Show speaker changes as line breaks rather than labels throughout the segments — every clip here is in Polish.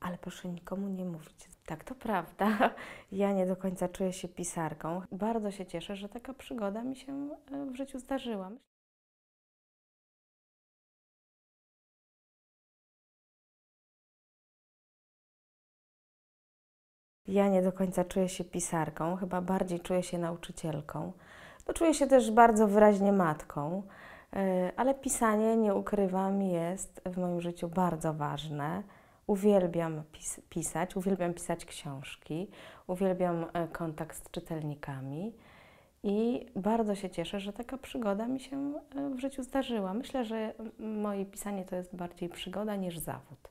Ale proszę nikomu nie mówić. Tak, to prawda. Ja nie do końca czuję się pisarką. Bardzo się cieszę, że taka przygoda mi się e, w życiu zdarzyła. Ja nie do końca czuję się pisarką, chyba bardziej czuję się nauczycielką. No, czuję się też bardzo wyraźnie matką, e, ale pisanie, nie ukrywam, jest w moim życiu bardzo ważne. Uwielbiam pis pisać, uwielbiam pisać książki, uwielbiam e, kontakt z czytelnikami i bardzo się cieszę, że taka przygoda mi się e, w życiu zdarzyła. Myślę, że moje pisanie to jest bardziej przygoda niż zawód.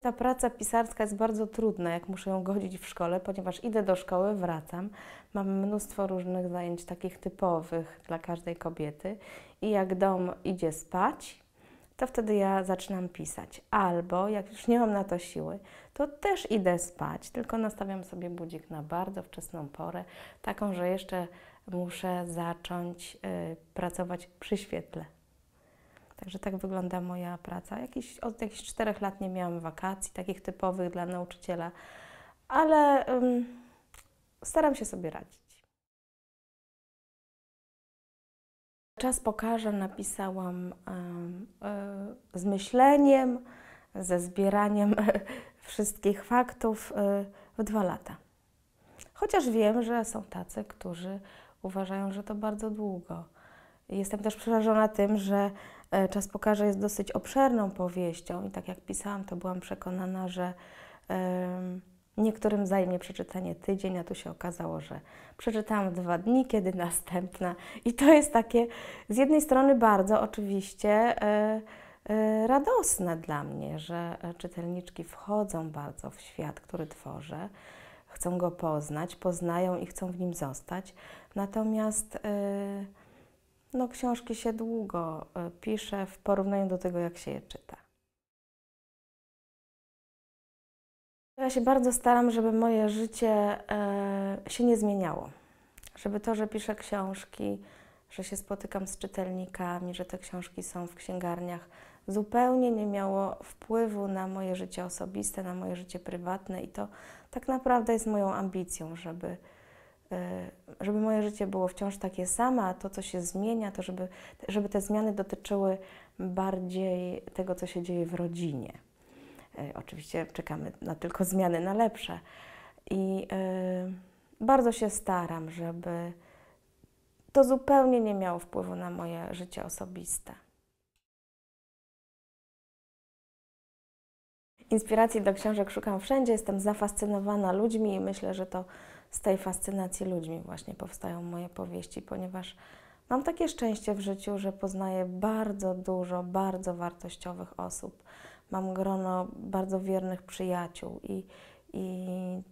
Ta praca pisarska jest bardzo trudna, jak muszę ją godzić w szkole, ponieważ idę do szkoły, wracam, mam mnóstwo różnych zajęć takich typowych dla każdej kobiety i jak dom idzie spać, to wtedy ja zaczynam pisać. Albo jak już nie mam na to siły, to też idę spać, tylko nastawiam sobie budzik na bardzo wczesną porę, taką, że jeszcze muszę zacząć y, pracować przy świetle. Także tak wygląda moja praca. Jakiś, od jakichś czterech lat nie miałam wakacji, takich typowych dla nauczyciela, ale um, staram się sobie radzić. Czas pokaże napisałam y, z myśleniem, ze zbieraniem wszystkich faktów y, w dwa lata. Chociaż wiem, że są tacy, którzy uważają, że to bardzo długo. Jestem też przerażona tym, że e, Czas pokaże jest dosyć obszerną powieścią i tak jak pisałam, to byłam przekonana, że niektórym zajmie przeczytanie tydzień, a tu się okazało, że przeczytałam dwa dni, kiedy następna. I to jest takie z jednej strony bardzo oczywiście e, e, radosne dla mnie, że czytelniczki wchodzą bardzo w świat, który tworzę, chcą go poznać, poznają i chcą w nim zostać. Natomiast no, książki się długo e, pisze w porównaniu do tego, jak się je czyta. Ja się bardzo staram, żeby moje życie e, się nie zmieniało. Żeby to, że piszę książki, że się spotykam z czytelnikami, że te książki są w księgarniach, zupełnie nie miało wpływu na moje życie osobiste, na moje życie prywatne i to tak naprawdę jest moją ambicją, żeby E, żeby moje życie było wciąż takie samo, a to, co się zmienia, to żeby, żeby te zmiany dotyczyły bardziej tego, co się dzieje w rodzinie. E, oczywiście czekamy na tylko zmiany na lepsze. I e, bardzo się staram, żeby to zupełnie nie miało wpływu na moje życie osobiste. Inspiracji do książek szukam wszędzie, jestem zafascynowana ludźmi i myślę, że to z tej fascynacji ludźmi właśnie powstają moje powieści, ponieważ mam takie szczęście w życiu, że poznaję bardzo dużo, bardzo wartościowych osób. Mam grono bardzo wiernych przyjaciół i, i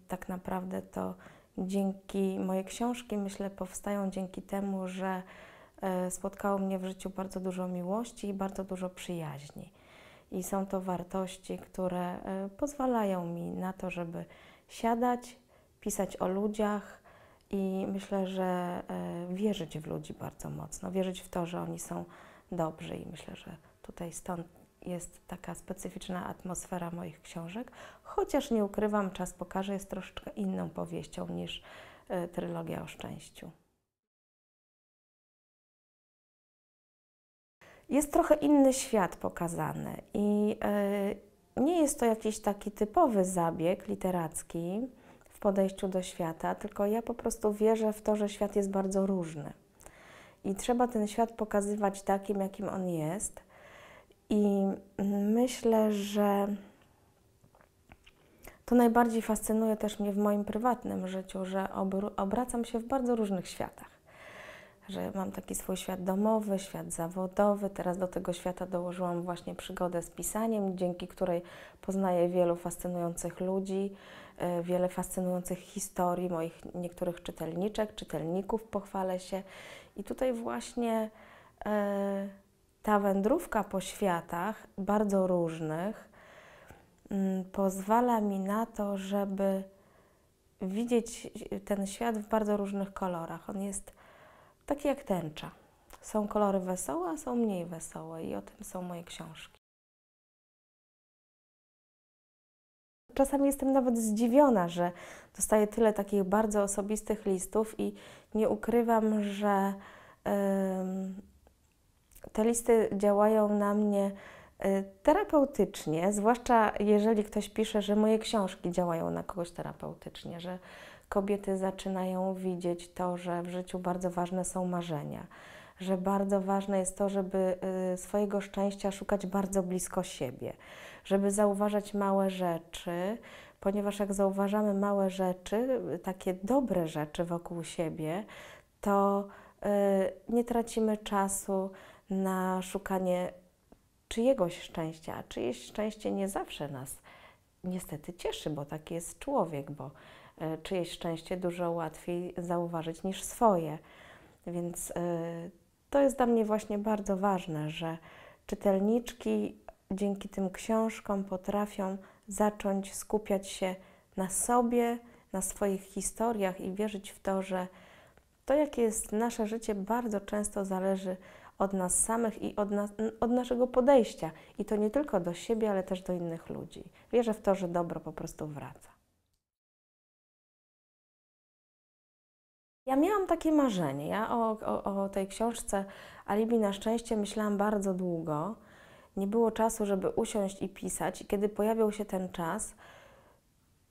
tak naprawdę to dzięki moje książki, myślę, powstają dzięki temu, że e, spotkało mnie w życiu bardzo dużo miłości i bardzo dużo przyjaźni. I są to wartości, które e, pozwalają mi na to, żeby siadać, pisać o ludziach i myślę, że e, wierzyć w ludzi bardzo mocno, wierzyć w to, że oni są dobrzy i myślę, że tutaj stąd jest taka specyficzna atmosfera moich książek, chociaż nie ukrywam, czas pokaże jest troszeczkę inną powieścią niż e, trylogia o szczęściu. Jest trochę inny świat pokazany i yy, nie jest to jakiś taki typowy zabieg literacki, podejściu do świata, tylko ja po prostu wierzę w to, że świat jest bardzo różny. I trzeba ten świat pokazywać takim, jakim on jest. I myślę, że to najbardziej fascynuje też mnie w moim prywatnym życiu, że obracam się w bardzo różnych światach. Że mam taki swój świat domowy, świat zawodowy. Teraz do tego świata dołożyłam właśnie przygodę z pisaniem, dzięki której poznaję wielu fascynujących ludzi E, wiele fascynujących historii moich niektórych czytelniczek, czytelników, pochwalę się. I tutaj właśnie e, ta wędrówka po światach, bardzo różnych, mm, pozwala mi na to, żeby widzieć ten świat w bardzo różnych kolorach. On jest taki jak tęcza. Są kolory wesołe, a są mniej wesołe i o tym są moje książki. Czasami jestem nawet zdziwiona, że dostaję tyle takich bardzo osobistych listów i nie ukrywam, że te listy działają na mnie y, terapeutycznie, zwłaszcza jeżeli ktoś pisze, że moje książki działają na kogoś terapeutycznie, że kobiety zaczynają widzieć to, że w życiu bardzo ważne są marzenia, że bardzo ważne jest to, żeby y, swojego szczęścia szukać bardzo blisko siebie, żeby zauważać małe rzeczy, ponieważ jak zauważamy małe rzeczy, takie dobre rzeczy wokół siebie, to y, nie tracimy czasu na szukanie czyjegoś szczęścia, a czyjeś szczęście nie zawsze nas niestety cieszy, bo taki jest człowiek, bo y, czyjeś szczęście dużo łatwiej zauważyć niż swoje. Więc y, to jest dla mnie właśnie bardzo ważne, że czytelniczki dzięki tym książkom potrafią zacząć skupiać się na sobie, na swoich historiach i wierzyć w to, że to, jakie jest nasze życie, bardzo często zależy od nas samych i od, nas, od naszego podejścia. I to nie tylko do siebie, ale też do innych ludzi. Wierzę w to, że dobro po prostu wraca. Ja miałam takie marzenie. Ja o, o, o tej książce Alibi na szczęście myślałam bardzo długo. Nie było czasu, żeby usiąść i pisać. I kiedy pojawił się ten czas,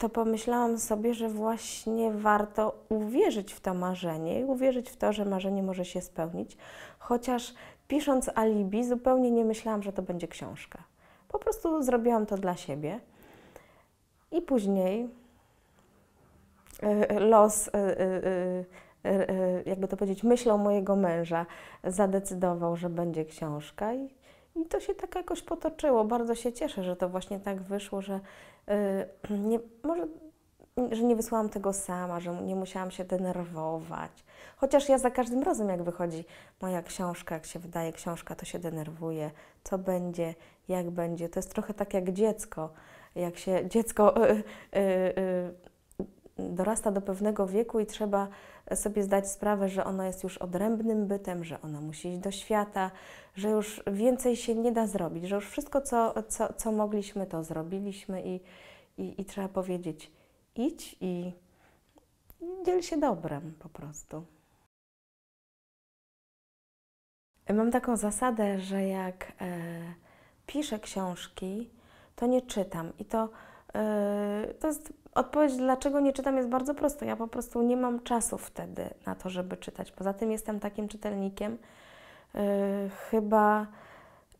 to pomyślałam sobie, że właśnie warto uwierzyć w to marzenie i uwierzyć w to, że marzenie może się spełnić. Chociaż pisząc alibi, zupełnie nie myślałam, że to będzie książka. Po prostu zrobiłam to dla siebie. I później e, los, e, e, jakby to powiedzieć, myślą mojego męża zadecydował, że będzie książka. I i to się tak jakoś potoczyło. Bardzo się cieszę, że to właśnie tak wyszło, że nie, może że nie wysłałam tego sama, że nie musiałam się denerwować. Chociaż ja za każdym razem, jak wychodzi moja książka, jak się wydaje książka, to się denerwuję. Co będzie, jak będzie. To jest trochę tak jak dziecko. Jak się dziecko yy, yy, dorasta do pewnego wieku i trzeba sobie zdać sprawę, że ono jest już odrębnym bytem, że ono musi iść do świata, że już więcej się nie da zrobić, że już wszystko, co, co, co mogliśmy, to zrobiliśmy i, i, i trzeba powiedzieć idź i, i dziel się dobrem po prostu. Mam taką zasadę, że jak e, piszę książki, to nie czytam. I to, e, to jest Odpowiedź, dlaczego nie czytam, jest bardzo prosta. Ja po prostu nie mam czasu wtedy na to, żeby czytać. Poza tym jestem takim czytelnikiem, yy, chyba,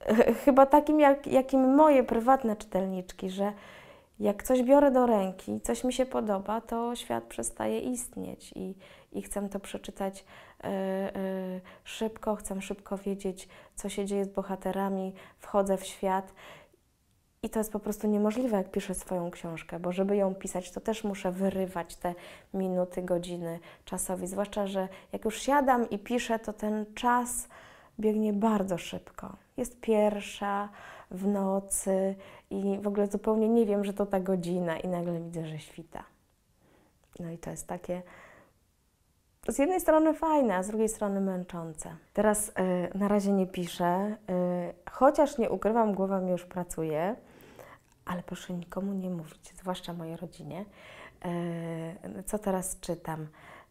yy, chyba takim, jak, jakim moje prywatne czytelniczki, że jak coś biorę do ręki, coś mi się podoba, to świat przestaje istnieć i, i chcę to przeczytać yy, szybko, chcę szybko wiedzieć, co się dzieje z bohaterami, wchodzę w świat i to jest po prostu niemożliwe, jak piszę swoją książkę, bo żeby ją pisać, to też muszę wyrywać te minuty, godziny czasowi. Zwłaszcza, że jak już siadam i piszę, to ten czas biegnie bardzo szybko. Jest pierwsza w nocy i w ogóle zupełnie nie wiem, że to ta godzina, i nagle widzę, że świta. No i to jest takie z jednej strony fajne, a z drugiej strony męczące. Teraz y, na razie nie piszę, y, chociaż nie ukrywam, głowa mi już pracuje ale proszę nikomu nie mówić, zwłaszcza mojej rodzinie. E, co teraz czytam?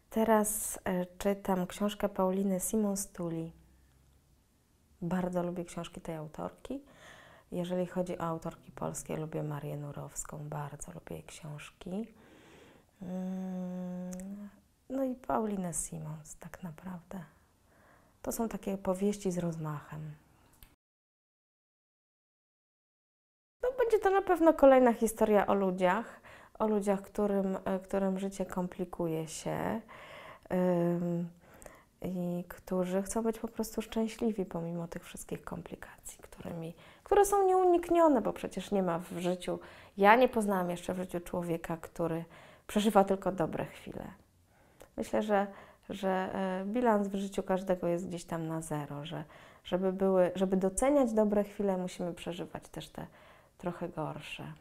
Teraz e, czytam książkę Pauliny Simon Stuli. Bardzo lubię książki tej autorki. Jeżeli chodzi o autorki polskie, lubię Marię Nurowską, bardzo lubię jej książki. Mm, no i Paulinę Simons, tak naprawdę. To są takie powieści z rozmachem. Będzie to na pewno kolejna historia o ludziach, o ludziach, którym, e, którym życie komplikuje się i którzy chcą być po prostu szczęśliwi pomimo tych wszystkich komplikacji, którymi, które są nieuniknione, bo przecież nie ma w życiu, ja nie poznałam jeszcze w życiu człowieka, który przeżywa tylko dobre chwile. Myślę, że, że e, bilans w życiu każdego jest gdzieś tam na zero, że żeby, były, żeby doceniać dobre chwile, musimy przeżywać też te trochę gorsze.